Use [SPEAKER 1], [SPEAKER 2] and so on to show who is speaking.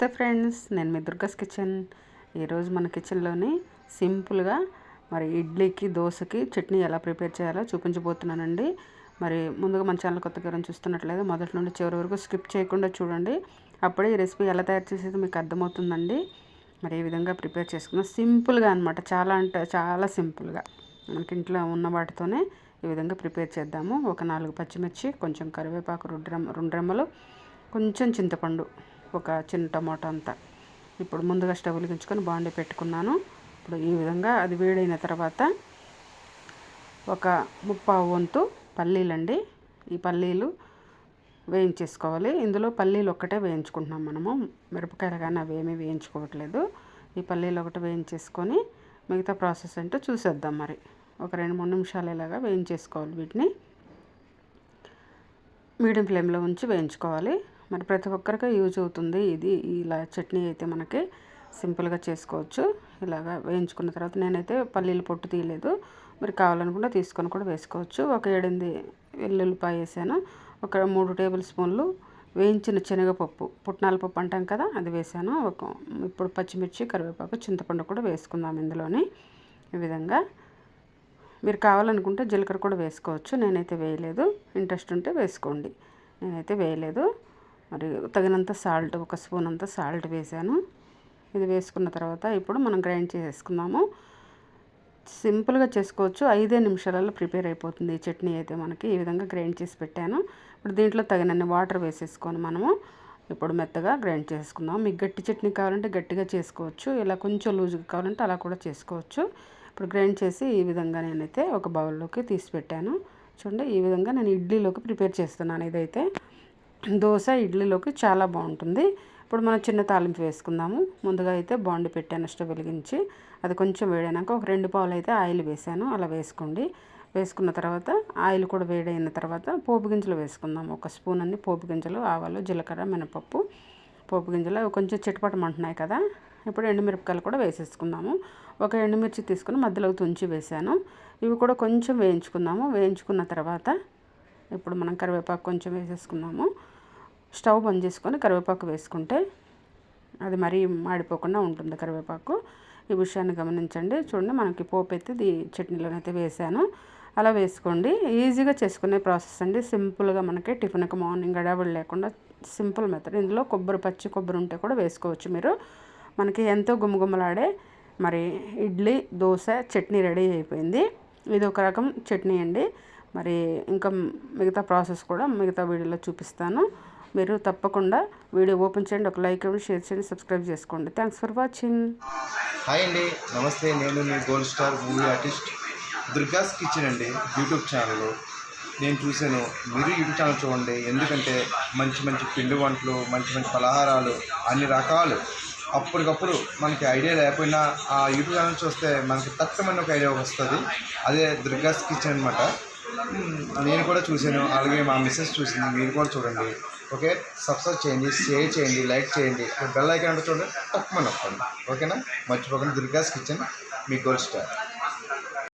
[SPEAKER 1] నమస్తే ఫ్రెండ్స్ నేను మీ దుర్గస్ కిచెన్. ఈరోజు మన కిచెన్లోని సింపుల్గా మరి ఇడ్లీకి దోశకి చట్నీ ఎలా ప్రిపేర్ చేయాలో చూపించబోతున్నానండి. మరి ముందుగా మన ఛానల్ కొత్తగా ఎవరైనా చూస్తున్నట్లయితే మొదటి నుండి చివరి వరకు స్కిప్ చేయకుండా చూడండి. అప్పుడే ఈ రెసిపీ ఎలా తయారు చేసేది మీకు అర్థమవుతుందండి. మరి ఈ విధంగా ప్రిపేర్ చేసుకున్నాం సింపుల్గా అనమాట చాలా అంటే చాలా సింపుల్గా. మనకి ఇంట్లో ఉన్న వాటితోనే ఈ విధంగా ప్రిపేర్ చేద్దాము. ఒక నాలుగు పచ్చిమిర్చి కొంచెం కరివేపాకు రెండు రెమ్మ రెండు రెమ్మలు కొంచెం చింతపండు. ఒక చిన్న టమాటో అంతా. ఇప్పుడు ముందుగా స్టవ్ వెలిగించుకొని బాండీ పెట్టుకున్నాను. ఇప్పుడు ఈ విధంగా అది వేడైన తర్వాత ఒక ముప్పావు వంతు పల్లీలండి ఈ పల్లీలు వేయించేసుకోవాలి. ఇందులో పల్లీలు ఒక్కటే వేయించుకుంటున్నాం మనము. మిరపకాయలు కానీ అవి ఏమీ వేయించుకోవట్లేదు. ఈ పల్లీలు ఒకటి వేయించేసుకొని మిగతా ప్రాసెస్ ఏంటో చూసేద్దాం మరి. ఒక రెండు మూడు నిమిషాలు ఇలాగా వేయించేసుకోవాలి వీటిని. మీడియం ఫ్లేమ్లో ఉంచి వేయించుకోవాలి. మరి ప్రతి ఒక్కరికి యూజ్ అవుతుంది ఇది. ఇలా చట్నీ అయితే మనకి సింపుల్గా చేసుకోవచ్చు. ఇలాగా వేయించుకున్న తర్వాత నేనైతే పల్లీలు పొట్టు తీయలేదు. మీరు కావాలనుకుంటే తీసుకొని కూడా వేసుకోవచ్చు. ఒక ఏడెనిమిది వెల్లుల్లిపాయ వేసాను. ఒక మూడు టేబుల్ స్పూన్లు వేయించిన శనగపప్పు. పుట్నాల పప్పు అంటాం కదా అది వేసాను. ఒక ఇప్పుడు పచ్చిమిర్చి కరివేపాకు చింతపండు కూడా వేసుకుందాం ఇందులోని. ఈ విధంగా మీరు కావాలనుకుంటే జీలకర్ర కూడా వేసుకోవచ్చు. నేనైతే వేయలేదు. ఇంట్రెస్ట్ ఉంటే వేసుకోండి. నేనైతే వేయలేదు. మరి తగినంత సాల్ట్ ఒక స్పూన్ అంత సాల్ట్ వేసాను. ఇది వేసుకున్న తర్వాత ఇప్పుడు మనం గ్రైండ్ చేసేసుకుందాము. సింపుల్గా చేసుకోవచ్చు. ఐదే నిమిషాలలో ప్రిపేర్ అయిపోతుంది ఈ చట్నీ అయితే మనకి. ఈ విధంగా గ్రైండ్ చేసి పెట్టాను. ఇప్పుడు దీంట్లో తగినన్ని వాటర్ వేసేసుకొని మనము ఇప్పుడు మెత్తగా గ్రైండ్ చేసుకుందాం. మీకు గట్టి చట్నీ కావాలంటే గట్టిగా చేసుకోవచ్చు. ఇలా కొంచెం లూజ్గా కావాలంటే అలా కూడా చేసుకోవచ్చు. ఇప్పుడు గ్రైండ్ చేసి ఈ విధంగా నేనైతే ఒక బౌల్లోకి తీసి పెట్టాను. చూడండి ఈ విధంగా నేను ఇడ్లీలోకి ప్రిపేర్ చేస్తున్నాను ఇదైతే. దోశ ఇడ్లీలోకి చాలా బాగుంటుంది. ఇప్పుడు మనం చిన్న తాలింపు వేసుకుందాము. ముందుగా అయితే బాండి పెట్టాను స్టవ్ వెలిగించి అది కొంచెం వేడైనాక ఒక రెండు పావులు అయితే ఆయిల్ వేసాను. అలా వేసుకోండి. వేసుకున్న తర్వాత ఆయిల్ కూడా వేడైన తర్వాత పోపు గింజలు వేసుకుందాం ఒక స్పూన్ అన్ని పోపు గింజలు ఆవాలు జీలకర్ర మినపప్పు. పోపు గింజలు అవి కొంచెం చిటపటమంటున్నాయి కదా. ఇప్పుడు ఎండుమిరపకాయలు కూడా వేసేసుకుందాము. ఒక ఎండుమిర్చి తీసుకుని మధ్యలో తుంచి వేసాను. ఇవి కూడా కొంచెం వేయించుకుందాము. వేయించుకున్న తర్వాత ఇప్పుడు మనం కరివేపాకు కొంచెం వేసేసుకుందాము. స్టవ్ బంద్ చేసుకొని కరివేపాకు వేసుకుంటే అది మరీ మాడిపోకుండా ఉంటుంది కరివేపాకు. ఈ విషయాన్ని గమనించండి. చూడండి మనకి పోపు అయితే ఇది చట్నీలోనైతే వేసాను. అలా వేసుకోండి. ఈజీగా చేసుకునే ప్రాసెస్ అండి. సింపుల్గా మనకి టిఫిన్కి మార్నింగ్ గడబడి లేకుండా సింపుల్ మెథడ్. ఇందులో కొబ్బరి పచ్చి కొబ్బరి ఉంటే కూడా వేసుకోవచ్చు మీరు. మనకి ఎంతో గుమగుమలాడే మరి ఇడ్లీ దోశ చట్నీ రెడీ అయిపోయింది. ఇది ఒక రకం చట్నీ అండి. మరి ఇంకా మిగతా ప్రాసెస్ కూడా మిగతా వీడియోలో చూపిస్తాను. మీరు తప్పకుండా వీడియో ఓపెన్ చేయండి ఒక లైక్ ఇవ్వండి షేర్ చేయండి సబ్స్క్రైబ్ చేసుకోండి. థ్యాంక్స్ ఫర్ వాచింగ్
[SPEAKER 2] హాయ్ అండి. నమస్తే. నేను మీ gold star movie artist Durga's kitchen అండి యూట్యూబ్ ఛానల్. నేను చూశాను. మీరు యూట్యూబ్ ఛానల్ చూడండి. ఎందుకంటే మంచి మంచి పిండి వంటలు మంచి మంచి పలహారాలు అన్ని రకాలు అప్పటికప్పుడు మనకి ఐడియా లేకపోయినా ఆ యూట్యూబ్ ఛానల్ చూస్తే మనకి తక్కువమైన ఒక ఐడియా వస్తుంది. అదే దుర్గాస్ కిచెన్ అనమాట నేను కూడా చూశాను. అలాగే మా మిస్సెస్ చూసింది. మీరు కూడా చూడండి. ఓకే? సబ్స్క్రైబ్ చేయండి షేర్ చేయండి లైక్ చేయండి. బెల్ ఐకాన్ చూడండి తక్కువ నొక్కండి. ఓకేనా? మర్చిపోకండి. దుర్గాస్ కిచెన్ మీ గోల్డ్ స్టార్.